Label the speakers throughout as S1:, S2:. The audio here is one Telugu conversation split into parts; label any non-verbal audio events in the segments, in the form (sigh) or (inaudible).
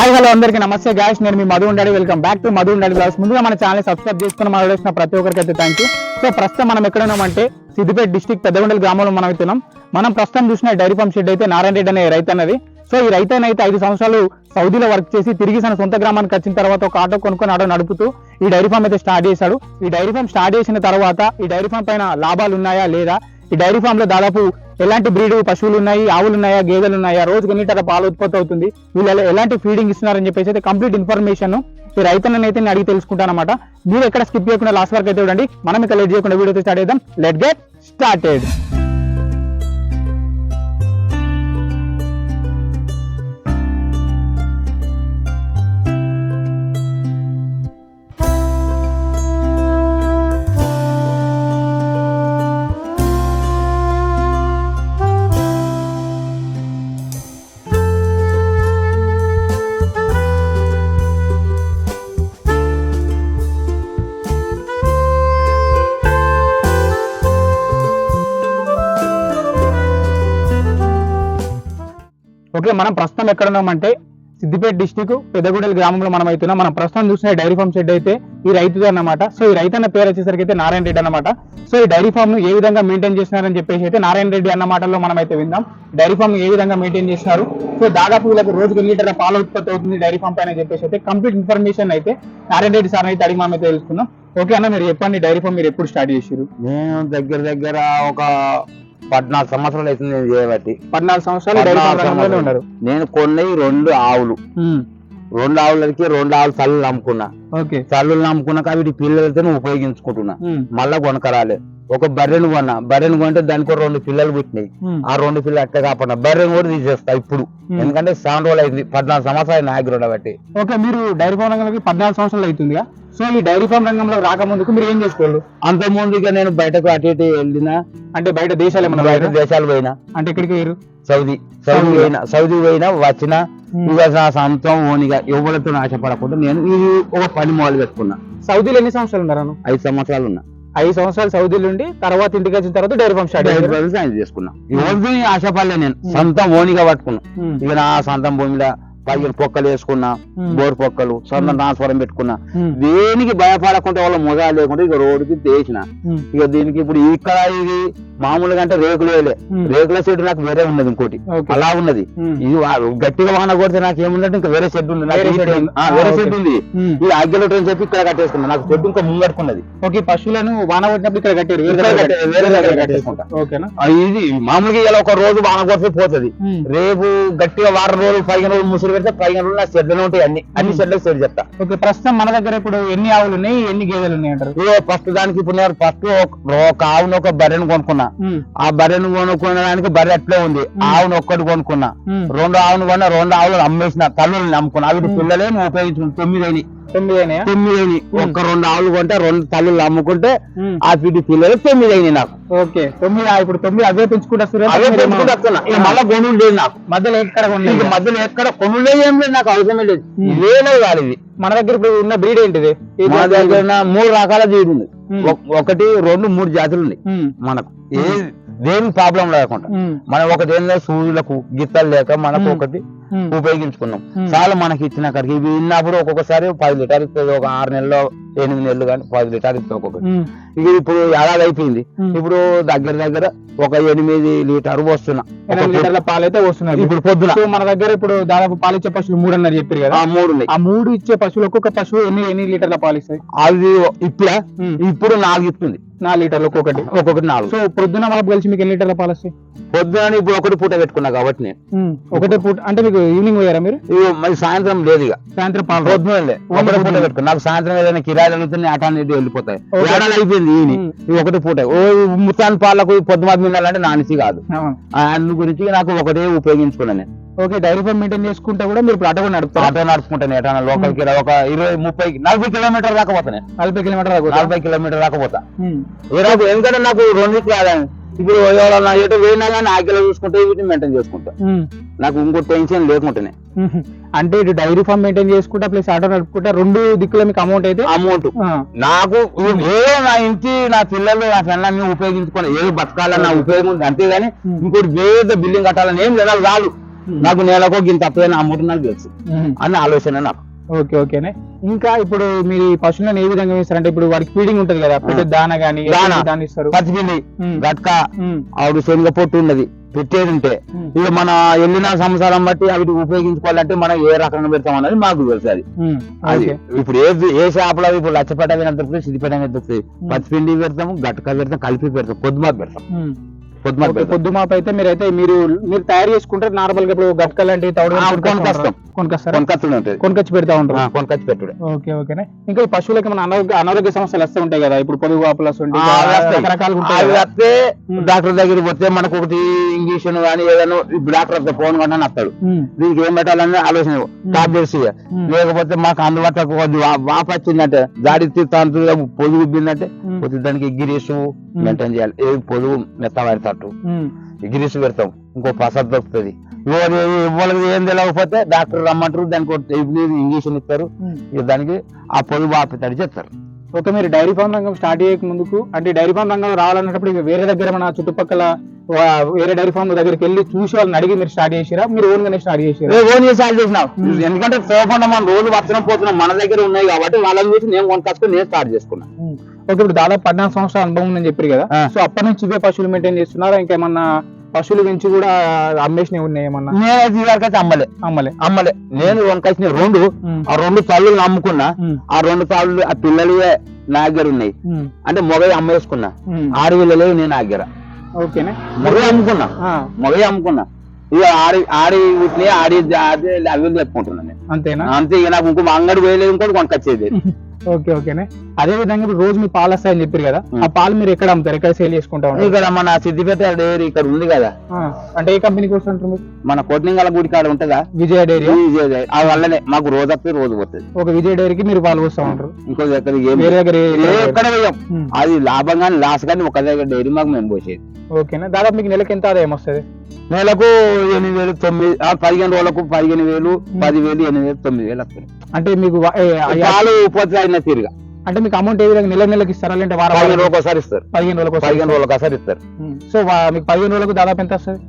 S1: హాయ్ హలో అందరికీ నమస్తే గాయస్ నేను మీ మధు ఉండాలి. వెల్కమ్ బ్యాక్ టు మధు ఉండాలి బ్లాగ్స్ ముందుగా మన ఛానల్ సబ్స్క్రైబ్ చేసుకుని మనం చూసిన ప్రతి ఒక్కరికి అయితే థ్యాంక్ యూ సో ప్రస్తుతం మనం ఎక్కడ ఉన్నామంటే సిద్దిపేట డిస్టిక్ పెద్దగొండల గ్రామంలో మనం అవుతున్నాం మనం ప్రస్తుతం చూసిన డైరీ ఫార్మ్ షెడ్ అయితే నారాయణ రెడ్డి అనే రైతు అన్నది. సో ఈ రైతు అయితే ఐదు సంవత్సరాలు సౌదీలో వర్క్ చేసి తిరిగి తన సొంత గ్రామానికి వచ్చిన తర్వాత ఒక ఆటో కొనుక్కొని ఆటో నడుపుతూ ఈ డైరీ ఫామ్ అయితే స్టార్ట్ చేశాడు. ఈ డైరీ ఫామ్ స్టార్ట్ చేసిన తర్వాత ఈ డైరీ ఫామ్ పైన లాభాలు ఉన్నాయా లేదా? ఈ డైరీ ఫామ్లో దాదాపు ఎలాంటి బ్రీడ్ పశువులు ఉన్నాయి ఆవులు ఉన్నాయా గేదెలు ఉన్నాయా రోజుకి ఎన్ని లీటర్ల పాలు ఉత్పత్తి అవుతుంది వీళ్ళు ఎలాంటి ఫీడింగ్ ఇస్తున్నారని చెప్పేసి అయితే కంప్లీట్ ఇన్ఫర్మేషన్ ఈ రైతన్నని అయితే నేను అడిగి తెలుసుకుంటానమాట మీరు ఎక్కడ స్కిప్ చేయకుండా లాస్ట్ వరకు అయితే చూడండి. మనం ఇక లేట్ చేయకుండా వీడియో స్టార్ట్ చేద్దాం. Let get started. ఓకే మనం ప్రస్తుతం ఎక్కడ ఉన్నామంటే సిద్దిపేట డిస్టిక్ పెద్దగూడెల గ్రామంలో మనం అవుతున్నాం మనం ప్రస్తుతం చూసిన డైరీ ఫామ్ షెడ్ అయితే ఈ రైతుది అన్నమాట. సో ఈ రైతు అన్న పేరు వచ్చేసరికి అయితే నారాయణ రెడ్డి అనమాట సో ఈ డైరీ ఫామ్ను ఏ విధంగా మెయింటైన్ చేస్తున్నారని చెప్పేసి అయితే నారాయణ రెడ్డి అన్న మాటల్లో మనం అయితే విందాం. డైరీ ఫామ్ ఏ విధంగా మెయింటైన్ చేస్తున్నారు? సో దాదాపు వీళ్ళకి రోజుకి లీటర్ల పాల ఉత్పత్తి అవుతుంది డైరీ ఫామ్ పైన చెప్పేసి అయితే కంప్లీట్ ఇన్ఫర్మేషన్ అయితే నారాయణ రెడ్డి సార్ అయితే అడిగి మనం అయితే తెలుసుకుందాం. ఓకే అన్న మీరు చెప్పండి డైరీ ఫామ్ మీరు ఎప్పుడు స్టార్ట్ చేసారు
S2: నేను దగ్గర దగ్గర ఒక పద్నాలుగు సంవత్సరాలు అవుతుంది నేను చేయబట్టి.
S1: పద్నాలుగు సంవత్సరాలు డైరీ ఉన్నారు.
S2: నేను కొన్ని రెండు ఆవులు. రెండు ఆవులకి రెండు ఆవులు తల్లులు నమ్ముకున్నా
S1: ఓకే.
S2: తల్లులు నమ్ముకున్నాక వీటి పిల్లలతో ఉపయోగించుకుంటున్నా. మళ్ళా కొనకరాలే. ఒక బర్రెను కొన్నా. బర్రెను కొంటే దానికి రెండు పిల్లలు పుట్టినాయి. ఆ రెండు పిల్లలు అట్లా కాకుండా బర్రెను కూడా తీసేస్తా ఇప్పుడు. ఎందుకంటే చాలా రోజులు అయింది. పద్నాలుగు సంవత్సరాలు నాయకుడు ఉండబట్టి
S1: ఓకే మీరు డైరీ పద్నాలుగు సంవత్సరాలు అవుతుందిగా? సో ఈ డైరీ ఫామ్ రంగంలో రాకముందుకు మీరు ఏం చేసుకోవాలి?
S2: అంత ముందుగా నేను బయటకు అటు ఇటు వెళ్ళినా
S1: అంటే బయట దేశాలు ఏమన్నా
S2: బయట దేశాలు పోయినా.
S1: అంటే ఎక్కడికి వేరు
S2: సౌదీ సౌదీ. పోయినా సౌదీ పోయినా వచ్చిన. ఇక నా సొంతం ఓనిగా ఎవరితో ఆశపడకుండా నేను ఇది ఒక పని మొదలు పెట్టుకున్నా.
S1: సౌదీలో ఎన్ని సంవత్సరాలు ఉన్నారు
S2: ఐదు సంవత్సరాలు ఉన్నా.
S1: ఐదు సంవత్సరాలు సౌదీలో ఉండి తర్వాత ఇంటికి వచ్చిన తర్వాత డైరీ ఫామ్ స్టార్ట్
S2: డైరీ చేసుకున్నా. ఎవరితో ఆశపడలే నేను. సొంతం ఓనిగా పట్టుకున్నా. ఇక నా సొంతం భూమిలో పైన పొక్కలు వేసుకున్నా బోర్ పొక్కలు సొంతం ట్రాన్స్ఫారం పెట్టుకున్నా. దేనికి భయపడకుండా వాళ్ళ మొగా లేకుండా ఇక రోడ్డుకి తీసిన ఇక దీనికి ఇప్పుడు ఇక్కడ ఇది మామూలుగా అంటే రేకులు వేయలే. రేకుల షెడ్ నాకు వేరే ఉన్నది ఇంకోటి. అలా ఉన్నది. ఇది గట్టిగా వాన కొడితే నాకు ఏముందంటే ఇంకా వేరే షెడ్ ఉంది.
S1: వేరే షెడ్ ఉంది.
S2: ఇది ఆగ్యలో ట్రైన్ చెప్పి ఇక్కడ కట్టేసుకున్నా. నాకు షెడ్ ఇంకా ముంగట్టుకున్నది
S1: ఓకే పశువులను వాన కొట్టినప్పుడు ఇక్కడ కట్టారు. వేరే దగ్గర
S2: కట్టేసుకుంటా. ఇది మామూలుగా ఇలా ఒక రోజు వాన కొడితే పోతుంది. రేపు గట్టిగా వారం రోజులు పదిహేను రోజులు ముసురు పెడితే పదిహేను రోజులు నా షెడ్లోనే ఉంటాయి అన్ని. అన్ని షెడ్లకు షెడ్ చెప్తా.
S1: ఓకే ప్రస్తుతం మన దగ్గర ఇప్పుడు ఎన్ని ఆవులు ఉన్నాయి? ఎన్ని గేదెలు ఉన్నాయి అంటారు?
S2: ఫస్ట్ దానికి ఇప్పుడు నేను ఫస్ట్ ఒక ఆవును ఒక బర్రెను కొనుక్కున్నా. ఆ బర్రెను కొనుక్కునడానికి బర్రె అట్లే ఉంది. ఆవును ఒక్కటి కొనుక్కున్నా. రెండు ఆవును కొన్నా రెండు ఆవులు అమ్మేసిన తల్లులు అమ్ముకున్నా అవి పిల్లలే ఉపయోగించుకున్నా తొమ్మిది
S1: తొమ్మిది
S2: తొమ్మిది ఒక్క రెండు ఆవులు కొంటే రెండు తల్లులు అమ్ముకుంటే ఆ వీటి పిల్లలు తొమ్మిది అయినాయి నాకు.
S1: ఓకే. తొమ్మిది ఇప్పుడు తొమ్మిది అవే పెంచుకుంటా
S2: అవే మళ్ళా కొనులు లేదు నాకు.
S1: మధ్యలో ఎక్కడ
S2: మధ్యలో ఎక్కడ కొనులే ఏం లేదు నాకు అవసరమే లేదు. ఇది.
S1: మన దగ్గర ఇప్పుడు ఉన్న బ్రీడ్ ఏంటిది? ఏ
S2: మా
S1: జాతి?
S2: దగ్గర మూడు రకాల జీడి ఉంది. ఒకటి రెండు మూడు జాతులు ఉన్నాయి. మనకు. ఏ దేనికి ప్రాబ్లం లేకుండా. మనం ఒకటి ఏంటంటే సూర్యులకు గిత్తలు లేక మనకు. ఒకటి ఉపయోగించుకున్నాం. చాలా మనకి ఇచ్చిన కడికి ఇవి విన్నప్పుడు ఒక్కొక్కసారి పది లీటర్ ఇస్తుంది ఒక ఆరు నెలల్లో ఎనిమిది నెలలు కానీ పది లీటర్ ఒక్కొక్కటి. ఇది ఇప్పుడు ఏడాది అయిపోయింది. ఇప్పుడు దగ్గర దగ్గర ఒక ఎనిమిది లీటర్ వస్తున్నా
S1: ఎనిమిది లీటర్ల పాలు అయితే వస్తున్నాయి
S2: ఇప్పుడు పొద్దున.
S1: మన దగ్గర ఇప్పుడు దాదాపు పాలు ఇచ్చే పశువులు మూడు అన్నారు చెప్పారు కదా.
S2: ఆ మూడు
S1: ఆ మూడు ఇచ్చే పశువులు ఒక్కొక్క పశువు ఎన్ని ఎన్ని లీటర్ల పాలు ఇస్తాయి?
S2: అది ఇప్పుడే? ఇప్పుడు నాలుగు ఇస్తుంది.
S1: నాలుగు లీటర్లు ఒక్కొక్కటి
S2: ఒక్కొక్కటి నాలుగు.
S1: సో పొద్దున మాపు కలిసి మీకు ఎన్ని లీటర్ల పాలు వస్తాయి?
S2: పొద్దున ఇప్పుడు ఒకటి పూట పెట్టుకున్నా కాబట్టి నేను.
S1: ఒకటే పూట అంటే మీకు ఈవినింగ్ పోయారా మీరు?
S2: మరి సాయంత్రం లేదు ఇక
S1: సాయంత్రం పాలు
S2: పొద్దున ఒకటి పూట పెట్టుకున్నా. నాకు సాయంత్రం ఏదైనా కిరాయిలు అడుగుతుంది అటా అనేది వెళ్ళిపోతాయి. ఏడాది అయిపోయింది ఈయన. ఒకటి పూట. ఓ ముత్తాన్ పాలకు పొద్దు మాది మినాలంటే నానిసి కాదు. అందు గురించి నాకు ఒకటే ఉపయోగించుకున్నాను నేను.
S1: ఓకే డైరీ ఫార్మ్ మెయింటైన్ చేసుకుంటే కూడా మీరు కూడా నడుపుతారు?
S2: ఆటో నడుచుకుంటాను ఎటన్నా లోకల్కి ఒక ఇరవై ముప్పై నలభై కిలోమీటర్ దాకా
S1: నలభై కిలోమీటర్
S2: నలభై కిలోమీటర్ దాకా పోతా. ఎందుకంటే నాకు ఆదాయం ఇప్పుడు ఎవరన్నా ఎటు పోయినా కానీ ఆకలి చూసుకుంటే వీటిని మెయింటైన్ చేసుకుంటా. నాకు ఇంకో టెన్షన్ లేకుంటేనే.
S1: అంటే ఇటు డైరీ ఫార్మ్ మెయింటైన్ చేసుకుంటా ప్లస్ ఆటో నడుపుకుంటా రెండు దిక్కుల మీకు అమౌంట్ అయితే?
S2: అమౌంట్ నాకు ఏదో నా ఇంటి నా పిల్లలు నా పిల్లల్ని ఉపయోగించుకొని ఏదో బతకాలని నా ఉపయోగం ఉంది అంతేగాని. ఇంకోటి వేద బిల్డింగ్ కట్టాలని ఏం లేదు రాదు. నాకు నెలకు ఇంత అప్పుడైనా అమ్ముతున్నా నాకు తెలుసు. అన్న ఆలోచన నాకు.
S1: ఓకే ఓకేనే ఇంకా ఇప్పుడు మీరు పశువులను ఏ విధంగా వేస్తారంటే ఇప్పుడు వాడికి ఫీడింగ్ ఉంటది కదా ప్రతి దాన గానీ
S2: దానా.
S1: దాన్ని ఇస్తారు
S2: పచ్చిపిండి
S1: ఉమ్.
S2: గట్క
S1: ఉమ్.
S2: ఆవిడ శనగ పొట్టు ఉన్నది పెట్టేది ఉంటే. ఇక మన వెళ్ళిన సంవత్సరం బట్టి అవి ఉపయోగించుకోవాలంటే మనం ఏ రకంగా పెడతాం అన్నది మాకు తెలుసు అది
S1: ఉమ్.
S2: అది
S1: ఓకే
S2: ఇప్పుడు ఏ ఏ షాపులో ఇప్పుడు లచ్చపేట మీద దొరుకుతుంది సిద్దిపేట మీద దొరుకుతుంది పచ్చిపిండి పెడతాము గట్క పెడతాం కలిపి పెడతాం పొద్దుమాపు పెడతాం
S1: ఉమ్.
S2: పొద్దుమాపు
S1: పొద్దు మాపు అయితే మీరైతే మీరు మీరు తయారు చేసుకుంటారు. నార్మల్గా ఇప్పుడు గట్క లాంటి తౌడు
S2: ఆ, కొనుక్కొస్తాం.
S1: కొనుకొస్తారా? కొనుకొచ్చి పెడతా ఉంటారు.
S2: కొనకచ్చి పెట్టుడే.
S1: ఓకే ఓకేనే. ఇంకా పశువులకి మన అనారోగ్య అనారోగ్య సమస్యలు వస్తూ ఉంటాయి కదా? ఇప్పుడు పొదుగు వాపులు కదా.
S2: వస్తే. డాక్టర్ దగ్గరికి పోతే మనకు ఒకటి ఇంజక్షన్ కానీ ఏదైనా డాక్టర్ వస్తే ఫోన్ కొన్నా వస్తాడు. దీనికి ఏం పెట్టాలని ఆలోచన టాబ్లెట్స్. లేకపోతే మాకు అందుబాటులో వాపు వచ్చిందంటే దాడి తంతు పొదుగు. కొద్ది దానికి ఎగ్గిరీసు మెయింటైన్ చేయాలి. ఏ పొదుగు మెత్తవారితట్టు
S1: ఉమ్.
S2: ఎగ్గిరీసు పెడతాం. ఇంకో పసర్ దొరుకుతుంది. ఇవ్వలేదు ఏం తెలియకపోతే డాక్టర్ రమ్మంటారు దానికి ఇంజక్షన్ ఇస్తారు. దానికి ఆ పొదుగు ఆపితాడు చెప్తారు.
S1: ఓకే మీరు డైరీ ఫామ్ రంగం స్టార్ట్ చేయక ముందుకు అంటే డైరీ ఫామ్ రంగం రావాలన్నప్పుడు ఇక వేరే దగ్గర మన చుట్టుపక్కల వేరే డైరీ ఫామ్ దగ్గరికి వెళ్ళి చూసి వాళ్ళని అడిగి మీరు స్టార్ట్ చేసిరా? మీరు ఓన్ గానే స్టార్ట్ చేసిరా?
S2: ఓన్ చేసి చేసినాం. ఎందుకంటే పోకుండా మనం రోజు వస్తున్నాం పోతున్నాం మన దగ్గర ఉన్నాయి కాబట్టి వాళ్ళని చూసి నేను కొనుకొచ్చుకొని నేను స్టార్ట్ చేసుకున్నా.
S1: ఓకే ఇప్పుడు దాదాపు పద్నాలుగు సంవత్సరాల అనుభవం ఉందని చెప్పారు కదా. సో అప్పటి నుంచి ఇవే పశువులు మెయింటైన్ చేస్తున్నారా? ఇంకా ఏమన్నా పశువుల నుంచి కూడా అమ్మేసినవి ఉన్నాయి ఏమన్నా?
S2: నేను ఇది వరకు అయితే అమ్మలే.
S1: అమ్మలే.
S2: అమ్మలే. నేను వంకాసిన రెండు. ఆ రెండు తల్లు అమ్ముకున్నా. ఆ రెండు తాళ్ళు ఆ పిల్లలు నా దగ్గర ఉన్నాయి. అంటే మొగవి అమ్మేసుకున్నా. ఆరు వేలు నేను నా దగ్గర
S1: ఓకేనే
S2: మొగవి అమ్ముకున్నా.
S1: ఆ,
S2: మొగవి అమ్ముకున్నా. ఇక ఆడి ఆడి వీటిని ఆడి అవి చెప్పుకుంటున్నా నేను.
S1: అంతేనా?
S2: అంతే ఇక నాకు ఇంకో అంగడి పోయలేదు ఇంకోటి కొనుకొచ్చేది (laughs)
S1: ఓకే ఓకేనే. అదే విధంగా ఇప్పుడు రోజు మీ పాలు వస్తాయని చెప్పారు కదా. ఆ. పాలు మీరు ఎక్కడ అమ్ముతారు? ఎక్కడ సేల్ చేసుకుంటా ఉంటారు?
S2: ఇక్కడ మన సిద్దిపేట డైరీ ఇక్కడ ఉంది కదా.
S1: అంటే ఏ కంపెనీకి వస్తుంటారు మీరు?
S2: మన కోట్లింగాల గుడి కాడ ఉంటుందా?
S1: విజయ డైరీ
S2: ఈ ఆ వల్లనే మాకు రోజు వస్తే రోజు పోతుంది.
S1: ఒక విజయ డైరీకి మీరు పాలు వస్తూ ఉంటారు.
S2: ఇంకో దగ్గర
S1: వేరే దగ్గర
S2: ఎక్కడ పోయాం.
S1: ఉమ్.
S2: అది లాభం కానీ లాస్ కానీ ఒక దగ్గర డైరీ మాకు మేము పోసేది.
S1: ఓకేనా? దాదాపు మీకు నెలకి ఎంత ఆదాయం వస్తుంది?
S2: నెలకు ఎనిమిది వేలు తొమ్మిది ఆ, పదిహేను రోజులకు పదిహేను వేలు పదివేలు ఎనిమిది వేలు తొమ్మిది వేలు వస్తుంది.
S1: అంటే మీకు
S2: అయిన తీరుగా.
S1: అంటే మీకు అమౌంట్ ఏ విధంగా నెల నెలకి ఇస్తారా లేదంటే వారం
S2: ఒకసారి ఇస్తారు.
S1: పదిహేను రోజులకు?
S2: పదిహేను రోజులకు ఒకసారి ఇస్తారు.
S1: సో మీకు పదిహేను రోజులకు దాదాపు ఎంత వస్తుంది?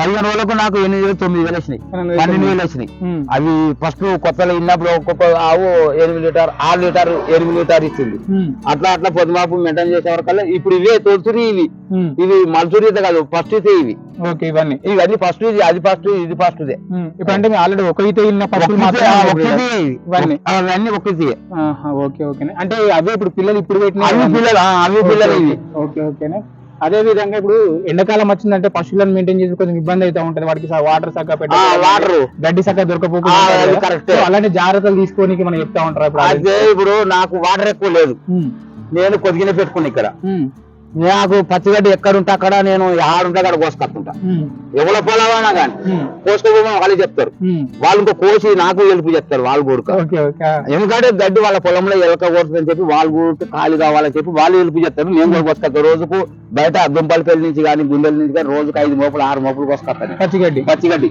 S2: పదిహేను రోజులకు నాకు ఎనిమిది వేలు తొమ్మిది వేలు వచ్చినాయి. పన్నెండు వేలు వచ్చినాయి. అవి ఫస్ట్ కొత్తలో ఇన్నప్పుడు ఒక్కొక్క ఆవు ఎనిమిది లీటర్ ఆరు లీటర్ ఎనిమిది లీటర్ ఇచ్చింది. అట్లా అట్లా పొద్దుమాపు మెయింటైన్ చేసే వరకల్లా ఇప్పుడు ఇవే తొలుతురి ఇవి. ఇవి మల్సూరి అయితే కాదు ఫస్ట్ అయితే ఇవి.
S1: ఓకే ఇవన్నీ.
S2: ఇవన్నీ ఫస్ట్ ఇది అది ఫస్ట్ ఇది ఫస్ట్ ఇదే.
S1: ఇప్పుడు అంటే ఆల్రెడీ ఒక
S2: ఇవి.
S1: ఇవన్నీ.
S2: ఒక్కటి
S1: ఆహా, ఓకే ఓకేనే. అంటే అవే ఇప్పుడు పిల్లలు ఇప్పుడు పెట్టిన
S2: అవి పిల్లలు అవి పిల్లలు ఇవి.
S1: ఓకే ఓకేనే. అదే విధంగా ఇప్పుడు ఎండాకాలం వచ్చిందంటే పశువులను మెయింటైన్ చేసి కొంచెం ఇబ్బంది అయితే ఉంటది వాటికి వాటర్ చక్కగా
S2: ఆ,
S1: పెట్టాలి
S2: వాటర్
S1: గడ్డి చక్కగా దొరకపోకుండా
S2: ఆ,
S1: ఉంటది
S2: అది
S1: కదా.
S2: కరెక్టే.
S1: సో అలాంటి జాగ్రత్తలు తీసుకోనికి మనం చెప్తా ఉంటారు ఇప్పుడు అది.
S2: అదే ఇప్పుడు నాకు వాటర్ ఎక్కువ లేదు. నేను కొద్దిగానే పెట్టుకుని ఇక్కడ. నాకు పచ్చిగడ్డి ఎక్కడ ఉంటే అక్కడ నేను ఆడుంటే అక్కడ కోసుకొస్తుంటా. ఎవరి పొలమైనా కానీ. కోసుకోమో వాళ్ళు చెప్తారు. వాళ్ళు ఇంకో కోసి నాకు ఎలుపు చెప్తారు వాళ్ళు కూడక. ఎందుకంటే గడ్డి వాళ్ళ పొలంలో ఎలక కొడుతుందని చెప్పి వాళ్ళు కూడా ఖాళీ కావాలని చెప్పి వాళ్ళు ఎలుపు చెప్తారు నేను కూడా కోసుకొస్తాను రోజుకు బయట దుంపలపల్లి నుంచి కానీ గుండెల నుంచి కానీ రోజుకు ఐదు మోపులు ఆరు మోపులు కోసుకొస్తాను.
S1: పచ్చిగడ్డి
S2: పచ్చిగడ్డి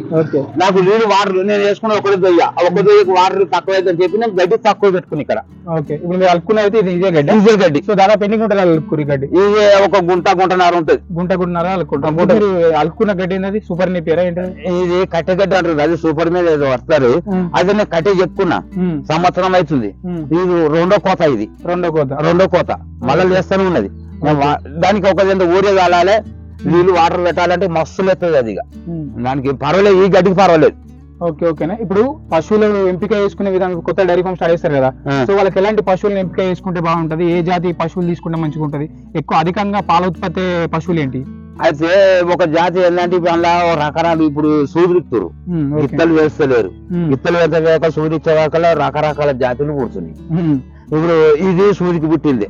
S2: నాకు నీళ్ళు వాటర్ నేను వేసుకున్న ఒకటి దొయ్య. ఒక దొయ్యకు వాటర్ తక్కువ అని చెప్పి నేను గడ్డి తక్కువ పెట్టుకుని ఇక్కడ.
S1: ఓకే. ఇప్పుడు మీరు అలుకున్న అయితే ఇది ఇదే గడ్డి.
S2: డీజిల్ గడ్డి.
S1: సో దాదాపు ఎన్ని గుంటలు గడ్డి?
S2: ఇది ఒక గుంట గుంటన్నర ఉంటుంది.
S1: గుంట గుంటన్నారా అలుకుంటాం. మీరు అలుకున్న గడ్డి ఏంటది సూపర్ నీ పేరా
S2: ఇది కట్టెగడ్డి అంటారు అది సూపర్ మీద ఏదో వస్తారు. అది నేను కట్టే చెప్పుకున్నా. సంవత్సరం అవుతుంది. ఇది రెండో కోత ఇది.
S1: రెండో కోత.
S2: రెండో కోత. మళ్ళీ చేస్తూనే ఉన్నది. దానికి ఒక ఊరే కాలాలి. నీళ్ళు వాటర్ పెట్టాలంటే మస్తు మెత్తది అది. దానికి పర్వాలేదు. ఈ గడ్డికి పర్వాలేదు.
S1: ఓకే ఓకేనా ఇప్పుడు పశువులను ఎంపిక చేసుకునే విధానం కొత్త డైరీ ఫామ్ స్టార్ట్ చేస్తారు కదా. సో వాళ్ళకి ఎలాంటి పశువులను ఎంపిక చేసుకుంటే బాగుంటది? ఏ జాతి పశువులు తీసుకుంటే మంచిగా ఉంటది ఎక్కువ అధికంగా పాల ఉత్పత్తి పశువులు ఏంటి?
S2: అయితే ఒక జాతి ఏంటంటే అందులో ఓ రకరాలు ఇప్పుడు సూదిరిస్తారు
S1: ఓకే.
S2: విత్తలు వేస్తలేరు.
S1: ఉమ్,
S2: విత్తలు వేసే సూదిచ్చే రకరకాల జాతులు
S1: ఉమ్,
S2: ఇప్పుడు ఇది సూదికి పుట్టింది.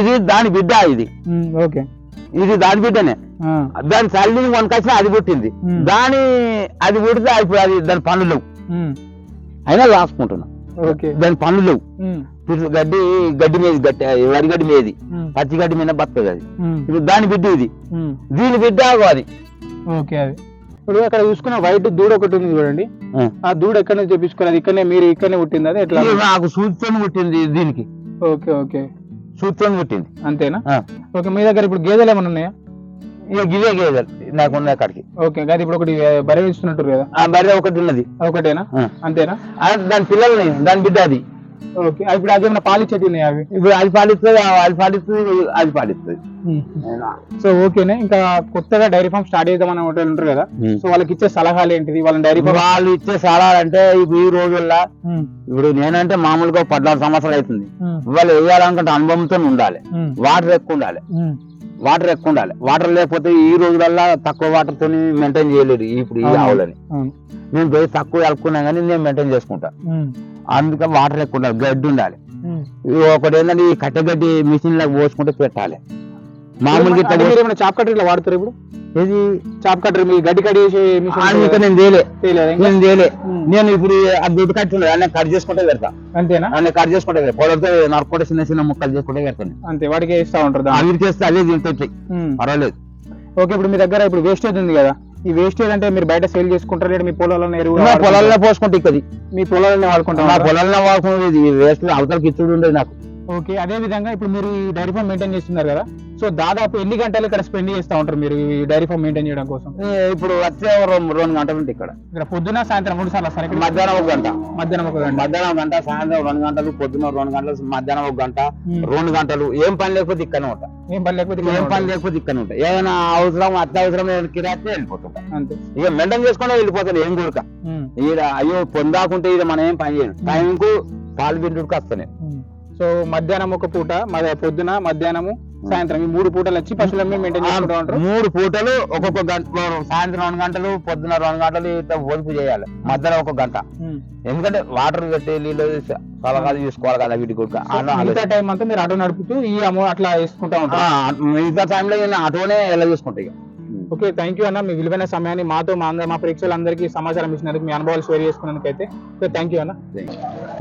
S2: ఇది దాని బిడ్డ ఇది.
S1: ఓకే.
S2: ఇది దాని బిడ్డనే.
S1: ఆ,
S2: దాని తల్లిని కొనుకొచ్చిన అది పుట్టింది. దాని అది పుడితే ఇప్పుడు అది దాని పనులు లేవు. అయినా లాసుకుంటున్నా
S1: ఓకే.
S2: దాని పనులు లేవు. గడ్డి గడ్డి మీద గడ్డి వరి గడ్డి మీది. పచ్చి గడ్డి మీద బతకదు అది. ఇప్పుడు దాని బిడ్డ ఇది. దీని బిడ్డ ఆగో అది.
S1: ఓకే అది. ఇప్పుడు అక్కడ చూసుకున్న వైట్ దూడ ఒకటి ఉంది చూడండి.
S2: ఆ.
S1: దూడ ఎక్కడ నుంచి తెప్పించుకోవాలి ఇక్కడనే మీరు ఇక్కడనే పుట్టింది? అది ఎట్లా?
S2: నాకు సూత్రం పుట్టింది దీనికి.
S1: Okay okay.
S2: సూత్రం పుట్టింది.
S1: అంతేనా. ఓకే మీ దగ్గర ఇప్పుడు గేదెలు ఏమైనా ఉన్నాయా?
S2: ఇక గివే గేదెలు నాకున్న కాడికి
S1: ఓకే అది ఇప్పుడు ఒకటి బరే ఇస్తున్నట్టు కదా.
S2: ఆ బర్రె ఒకటి ఉన్నది.
S1: ఒకటేనా. అంతేనా?
S2: దాని పిల్లల్ని దాని బిడ్డ అది.
S1: ఓకే. ఇప్పుడు అది ఏమైనా పాలు ఇచ్చేటి ఉన్నాయి అవి?
S2: ఇప్పుడు అది పాలిస్తుంది అది పాలిస్తుంది అది పాలిస్తుంది.
S1: సో ఓకేనే. ఇంకా కొత్తగా డైరీ ఫామ్ స్టార్ట్ చేద్దామని ఒకటి ఉంటారు కదా. సో వాళ్ళకి ఇచ్చే సలహాలు ఏంటిది? వాళ్ళని డైరీ ఫామ్
S2: వాళ్ళు ఇచ్చే సలహాలంటే ఇప్పుడు ఈ రోజుల్లో ఇప్పుడు నేనంటే మామూలుగా పద్నాలుగు సంవత్సరాలు అవుతుంది. వాళ్ళు వేయాలనుకుంటే అనుభవంతో ఉండాలి. వాటర్ ఎక్కువ ఉండాలి. వాటర్ ఎక్కువ ఉండాలి. వాటర్ లేకపోతే ఈ రోజులల్లో తక్కువ వాటర్ తోని మెయింటైన్ చేయలేరు ఇప్పుడు ఈ. ఆవులని. నేను పోయి తక్కువ కలుపుకున్నా కానీ నేను మెయింటైన్ చేసుకుంటా. అందుకే వాటర్ ఎక్కువ ఉండాలి. గడ్డి ఉండాలి. ఒకటి ఏంటంటే ఈ కట్టెగడ్డి మిషన్ లాగా పోసుకుంటే పెట్టాలి. మామూలుగా ఇట్లా
S1: మీరు ఏమైనా చాప్ కట్టర్ ఇట్లా వాడతారు ఇప్పుడు?
S2: ఇది
S1: చాప్ కట్టర్ మీ గడ్డి కట్ చేసే మిషన్
S2: అందుకే? నేను తేలే? నేను తేలే. నేను ఇప్పుడు ఆ దుడ్డు కట్టి ఉన్నది అన్నీ కట్ చేసుకుంటే పెడతా.
S1: అంతేనా?
S2: అన్నీ కట్ చేసుకుంటే పెడతా. నరుకుంటే చిన్న చిన్న ముక్కలు చేసుకుంటే పెడతాను.
S1: అంతే వాడికి ఇస్తా ఉంటారు.
S2: అవి చేస్తే అదే
S1: ఉమ్.
S2: పర్వాలేదు.
S1: ఓకే ఇప్పుడు మీ దగ్గర ఇప్పుడు వేస్టేజ్ ఉంది కదా. ఈ వేస్టేజ్ అంటే మీరు బయట సేల్ చేసుకుంటారు లేదా మీ పొలాలను ఎరువు
S2: నా పొలాల్లో పోసుకుంటే ఇక్కది
S1: మీ పొలాలని
S2: నా
S1: వాడుకుంటారు
S2: పొలాల్లో వాడుకునేది. వేస్ట్ అవతలకి ఇచ్చుడు ఉండేది నాకు.
S1: ఓకే అదే విధంగా ఇప్పుడు మీరు ఈ డైరీ ఫామ్ మెయింటైన్ చేస్తున్నారు కదా. సో దాదాపు ఎన్ని గంటలు ఇక్కడ స్పెండ్ చేస్తూ ఉంటారు మీరు ఈ డైరీ ఫామ్ మెయింటైన్ చేయడం కోసం?
S2: ఇప్పుడు వచ్చే రెండు గంటలు ఉంటాయి ఇక్కడ.
S1: ఇక్కడ పొద్దున సాయంత్రం మూడు సార్లు వస్తారు ఇక్కడ
S2: మధ్యాహ్నం ఒక గంట.
S1: మధ్యాహ్నం ఒక గంట.
S2: మధ్యాహ్నం గంట సాయంత్రం రెండు గంటలు పొద్దున రెండు గంటలు మధ్యాహ్నం ఒక గంట. రెండు గంటలు. ఏం పని లేకపోతే ఇక్కడనే ఉంటా.
S1: ఏం పని లేకపోతే ఇక్కడ
S2: ఏం పని. లేకపోతే ఇక్కడనే ఉంటా. ఏదైనా అవసరం అత్యవసరం కిరాస్తే వెళ్ళిపోతుంటా
S1: అంతే.
S2: ఇక మెయింటైన్ చేసుకుంటే వెళ్ళిపోతాను ఏం కూరక. ఈడ అయ్యో పొందాకుంటే ఈడ మనం ఏం పని చేయను. టైంకు పాలు పిండుడికి వస్తానే
S1: ఉమ్. సో మధ్యాహ్నం ఒక పూట మద- పొద్దున మధ్యాహ్నము సాయంత్రం ఈ మూడు పూటలు వచ్చి పశువులను మెయింటైన్ చేసుకుంటూ ఉంటారు.
S2: మూడు పూటలు ఒక్కొక్క గంట సాయంత్రం రెండు గంటలు పొద్దున రెండు గంటలు ఇట్లా పొదుపు చేయాలి. మధ్యలో ఒక గంట. ఎందుకంటే వాటర్ కట్టి నీళ్ళు సలహాలు చూసుకోవాలి కదా వీటి కూడా
S1: మిగతా టైం అంతా మీరు ఆటో నడుపుతూ ఈ అమౌంట్ అట్లా వేసుకుంటా ఉంటారు.
S2: మిగతా టైంలో ఆటోనే ఎలా చూసుకుంటా ఇక.
S1: ఓకే థ్యాంక్ యూ అన్న. మీ విలువైన సమయాన్ని మాతో మా అందరి మా ప్రేక్షకులందరికీ సమాచారం ఇచ్చినందుకు మీ అనుభవాలు షేర్ చేసుకున్నందుకు సో థ్యాంక్ యూ అన్న.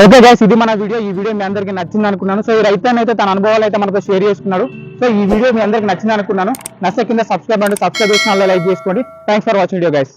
S1: ఓకే గైస్ ఇది మన వీడియో ఈ వీడియో మీ అందరికీ నచ్చింది అనుకున్నాను. సో ఈ రైతు అయితే తన అనుభవాలు అయితే మనతో షేర్ చేసుకున్నాడు. సో ఈ వీడియో మీ అందరికీ నచ్చింది అనుకున్నాను. నచ్చ కింద సబ్స్క్రైబ్ అంటే సబ్స్క్రైబ్ చేసిన లైక్ చేసుకోండి. Thanks for watching video guys